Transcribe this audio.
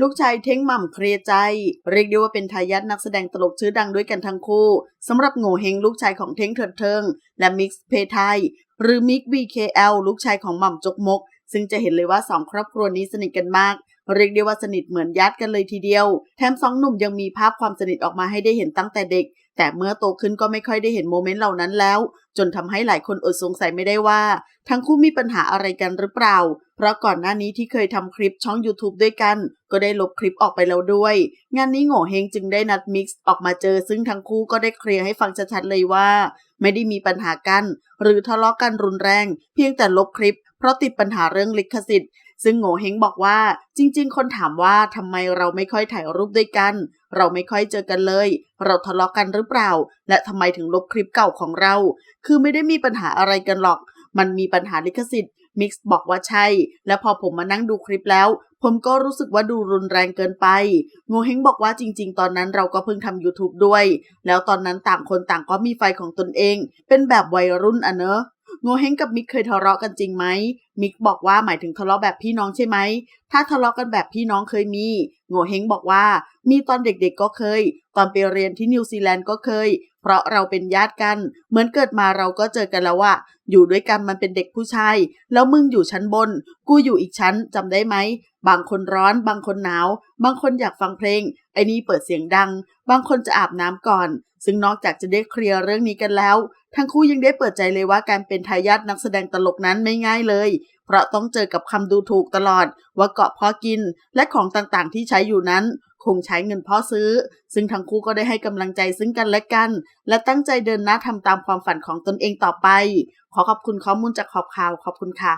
ลูกชายเท้งหม่ำเคลียใจ เรียกได้ว่าเป็นทายาทนักแสดงตลกชื่อดังด้วยกันทั้งคู่สำหรับโง่เฮงลูกชายของเท้งเถิดเทิง และมิกซ์เพไทย หรือมิก BKL ลูกชายของหม่ำจกมก ซึ่งจะเห็นเลยว่าสองครอบครัวนี้สนิทกันมาก เรียกได้ว่าสนิทเหมือนญาติกันเลยทีเดียว แถมสองหนุ่มยังมีภาพความสนิทออกมาให้ได้เห็นตั้งแต่เด็ก แต่เมื่อโตขึ้นก็ไม่ค่อยได้เห็นโมเมนต์เหล่านั้นแล้ว จนทำให้หลายคนอดสงสัยไม่ได้ว่า ทั้งคู่มีปัญหาอะไรกันหรือเปล่า เพราะก่อนหน้านี้ที่เคยทำคลิปช่อง YouTube ด้วยกัน ก็ได้ลบคลิปออกไปแล้วด้วย งานนี้โง่เฮงจึงได้นัดมิกซ์ออกมาเจอ ซึ่งทั้งคู่ก็ได้เคลียร์ให้ฟังชัดๆเลยว่า ไม่ได้มีปัญหากัน หรือทะเลาะกันรุนแรง เพียงแต่ลบคลิปเพราะติดปัญหาเรื่องลิขสิทธิ์ ซึ่งโง่เฮงบอกว่าจริง ๆ คนถามว่าทำไมเราไม่ค่อยถ่ายรูปด้วยกัน เราไม่ค่อยเจอกันเลย เราทะเลาะกันหรือเปล่า และทำไมถึงลบคลิปเก่าของเรา คือไม่ได้มีปัญหาอะไรกันหรอก มันมีปัญหาลิขสิทธิ์มิกซ์บอกว่าใช่ และพอผมมานั่งดูคลิปแล้ว ผมก็รู้สึกว่าดูรุนแรงเกินไปโงเฮงบอกว่าจริง ๆ ตอนนั้นเราก็เพิ่งทำ YouTube ด้วย แล้วตอนนั้นต่างคนต่างก็มีไฟของตนเอง เป็นแบบวัยรุ่นอะเนอะ โงเฮงกับมิกเคยทะเลาะกันจริงไหม มิกบอกว่าหมายถึงทะเลาะแบบพี่น้องใช่ไหม ถ้าทะเลาะกันแบบพี่น้องเคยมี โงเฮงบอกว่า มีตอนเด็กๆก็เคย ตอนไปเรียนที่นิวซีแลนด์ก็เคย เพราะเราเป็นญาติกัน เหมือนเกิดมาเราก็เจอกันแล้วอะอยู่ด้วยกันมันเป็นเด็กผู้ชาย แล้วมึงอยู่ชั้นบน กูอยู่อีกชั้นจำได้ไหม บางคนร้อน บางคนหนาว บางคนอยากฟังเพลง ไอ้นี่เปิดเสียงดัง บางคนจะอาบน้ำก่อน ซึ่งนอกจากจะได้เคลียร์เรื่องนี้กันแล้ว ทั้งคู่ยังได้เปิดใจเลยว่าการเป็นทายาทนักแสดงตลกนั้นไม่ง่ายเลย เพราะต้องเจอกับคำดูถูกตลอด ว่าเกาะพ่อกิน และของต่างๆ ที่ใช้อยู่นั้น คงใช้เงินพ่อซื้อ ซึ่งทั้งคู่ก็ได้ให้กำลังใจซึ่งกันและกัน และตั้งใจเดินหน้าทำตามความฝันของตนเองต่อไป ขอขอบคุณข้อมูลจากขอบข่าวขอบคุณค่ะ